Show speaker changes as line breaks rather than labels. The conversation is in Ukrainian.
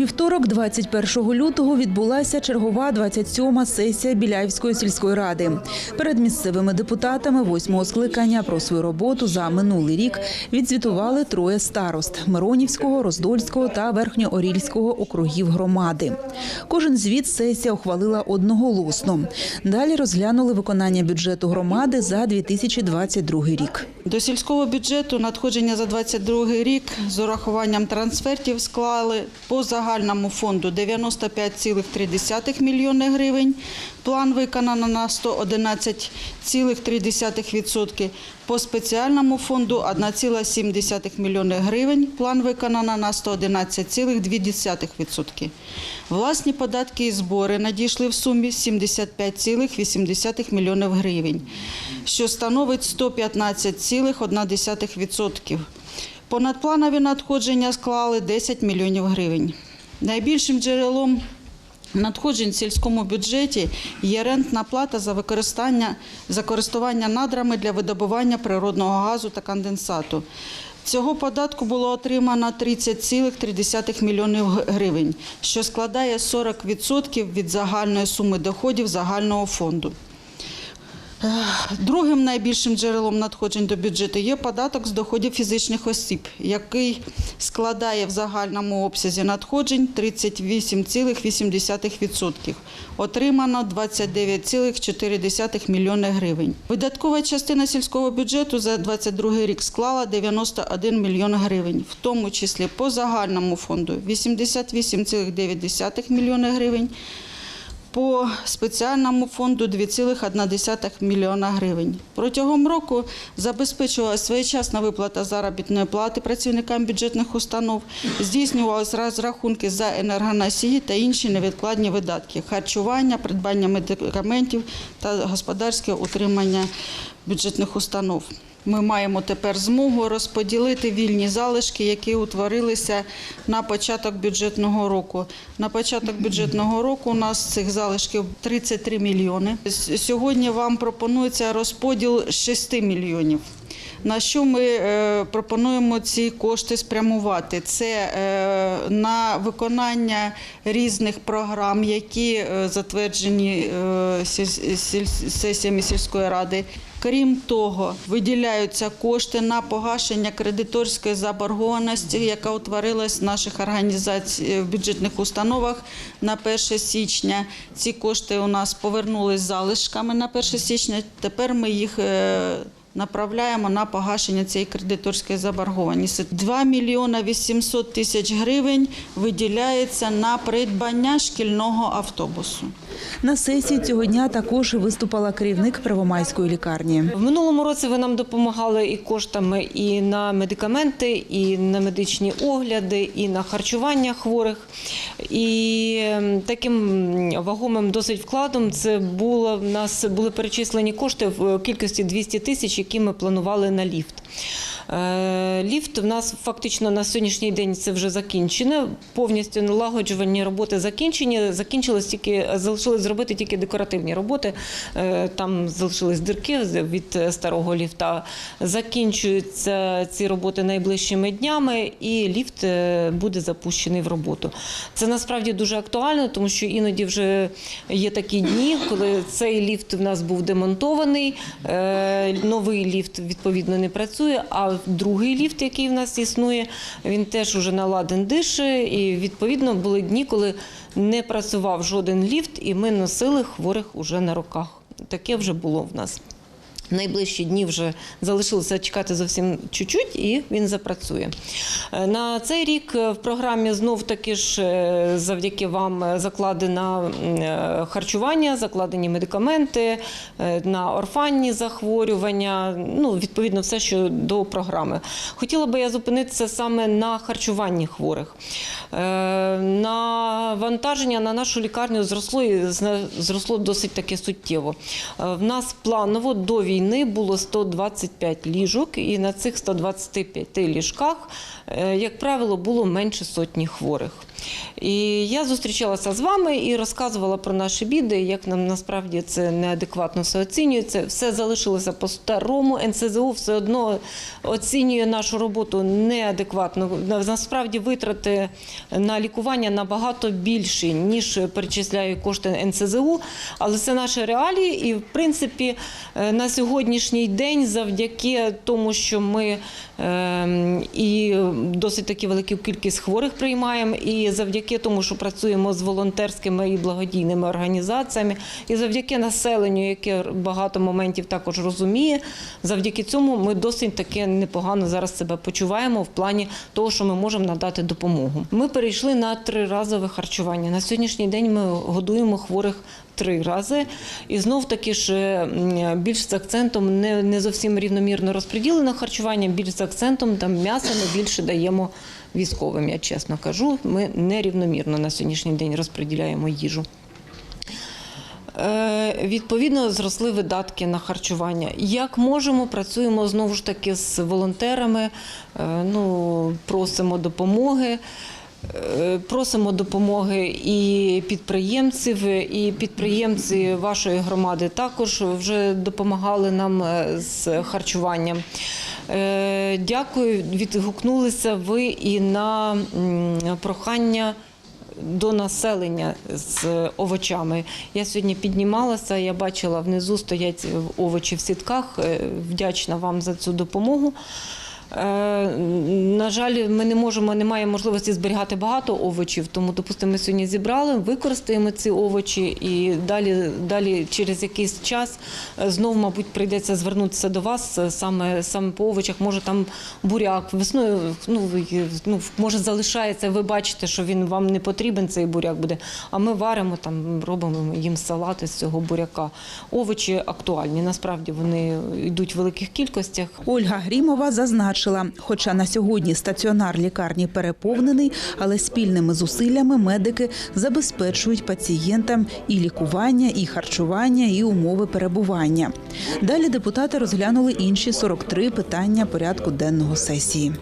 вівторок, 21 лютого, відбулася чергова 27-ма сесія Біляївської сільської ради. Перед місцевими депутатами восьмого скликання про свою роботу за минулий рік відзвітували троє старост – Миронівського, Роздольського та Верхньоорільського округів громади. Кожен звіт сесія ухвалила одноголосно. Далі розглянули виконання бюджету громади за 2022 рік.
До сільського бюджету надходження за 2022 рік з урахуванням трансфертів склали по загальному фонду 95,3 мільйони гривень. План виконано на 111,3%. По спеціальному фонду 1,7 мільйони гривень. План виконано на 111,2%. Власні податки і збори надійшли в сумі 75,8 мільйонів гривень, що становить 115,1%. Понадпланові надходження склали 10 мільйонів гривень. Найбільшим джерелом надходжень в сільському бюджеті є рентна плата за використання за користування надрами для видобування природного газу та конденсату. Цього податку було отримано 30,3 мільйонів гривень, що складає 40% від загальної суми доходів загального фонду. Другим найбільшим джерелом надходжень до бюджету є податок з доходів фізичних осіб, який складає в загальному обсязі надходжень 38,8%. Отримано 29,4 мільйони гривень. Видаткова частина сільського бюджету за 2022 рік склала 91 мільйон гривень, в тому числі по загальному фонду 88,9 мільйони гривень, по спеціальному фонду 2,1 мільйона гривень. Протягом року забезпечувалася своєчасна виплата заробітної плати працівникам бюджетних установ, здійснювалися розрахунки за енергоносії та інші невідкладні видатки, харчування, придбання медикаментів та господарське утримання бюджетних установ. Ми маємо тепер змогу розподілити вільні залишки, які утворилися на початок бюджетного року. На початок бюджетного року у нас цих залишків 33 мільйони. Сьогодні вам пропонується розподіл 6 мільйонів. На що ми е, пропонуємо ці кошти спрямувати? Це е, на виконання різних програм, які е, затверджені сесіями сільської ради. Крім того, виділяються кошти на погашення кредиторської заборгованості, яка утворилась в наших організацій в бюджетних установах на 1 січня. Ці кошти у нас повернулись залишками на 1 січня. Тепер ми їх направляємо на погашення цієї кредиторської заборгованості. 2 мільйона 800 тисяч гривень виділяється на придбання шкільного автобусу.
На сесії цього дня також виступала керівник Первомайської лікарні.
В минулому році ви нам допомагали і коштами і на медикаменти, і на медичні огляди, і на харчування хворих. І ем, таким вагомим досить вкладом це було в нас були перечислені кошти в кількості 200 тисяч, які ми планували на ліфт. Е, Ліфт в нас фактично на сьогоднішній день це вже закінчено. Повністю налагоджувальні роботи закінчені. Закінчилось тільки залишилось зробити тільки декоративні роботи. Е, Там залишились дирки з- від старого ліфта. Закінчуються ці роботи найближчими днями, і ліфт е, буде запущений в роботу. Це насправді дуже актуально, тому що іноді вже є такі дні, коли цей ліфт в нас був демонтований, е, новий ліфт відповідно не працює. А другий ліфт, який в нас існує, він теж уже наладен дише. І відповідно були дні, коли не працював жоден ліфт, і ми носили хворих уже на руках. Таке вже було в нас. Найближчі дні вже залишилося чекати зовсім чуть-чуть, і він запрацює. Е, На цей рік е, в програмі знов таки ж е, завдяки вам закладено харчування, закладені медикаменти на орфанні захворювання. Ну, відповідно, все, що до програми. Хотіла би я зупинитися саме на харчуванні хворих. Е, Навантаження на нашу лікарню зросло і зросло досить таки суттєво. В нас планово до війни було 125 ліжок, і на цих 125 ліжках, е, як правило, було менше сотні хворих. І я зустрічалася з вами і розказувала про наші біди, як нам насправді це неадекватно все оцінюється. Все залишилося по старому. НСЗУ все одно оцінює нашу роботу неадекватно. Насправді витрати на лікування набагато більші, ніж перечисляє кошти НСЗУ. Але це наші реалії, і в принципі е, на сьогоднішній день, завдяки тому, що ми ем, і досить таки велику кількість хворих приймаємо, і завдяки тому, що працюємо з волонтерськими і благодійними організаціями, і завдяки населенню, яке багато моментів також розуміє, завдяки цьому ми досить таки непогано зараз себе почуваємо в плані того, що ми можемо надати допомогу. Ми перейшли на триразове харчування. На сьогоднішній день ми годуємо хворих три рази. І знов таки ж більш з акцентом не, не зовсім рівномірно розподілене харчування, більш з акцентом там м'яса ми більше даємо військовим. Я чесно кажу, ми нерівномірно на сьогоднішній день розподіляємо їжу. Е, Відповідно, зросли видатки на харчування. Як можемо, працюємо знову ж таки з волонтерами, е, ну, просимо допомоги. Е, Просимо допомоги і підприємців, і підприємці вашої громади також вже допомагали нам е, з харчуванням. Е, Дякую, відгукнулися ви і на прохання до населення з овочами. Я сьогодні піднімалася, я бачила внизу стоять овочі в сітках. Вдячна вам за цю допомогу. Е, На жаль, ми не можемо, немає можливості зберігати багато овочів, тому, допустимо, ми сьогодні зібрали, використаємо ці овочі і далі, далі через якийсь час е, знов, мабуть, прийдеться звернутися до вас е, саме, саме по овочах. Може там буряк весною, ну, ну, може залишається, ви бачите, що він вам не потрібен, цей буряк буде. А ми варимо, там, робимо їм салати з цього буряка. Овочі актуальні, насправді вони йдуть в великих кількостях.
Ольга Грімова зазначила, хоча на сьогодні стаціонар лікарні переповнений, але спільними зусиллями медики забезпечують пацієнтам і лікування, і харчування, і умови перебування. Далі депутати розглянули інші 43 питання порядку денного сесії.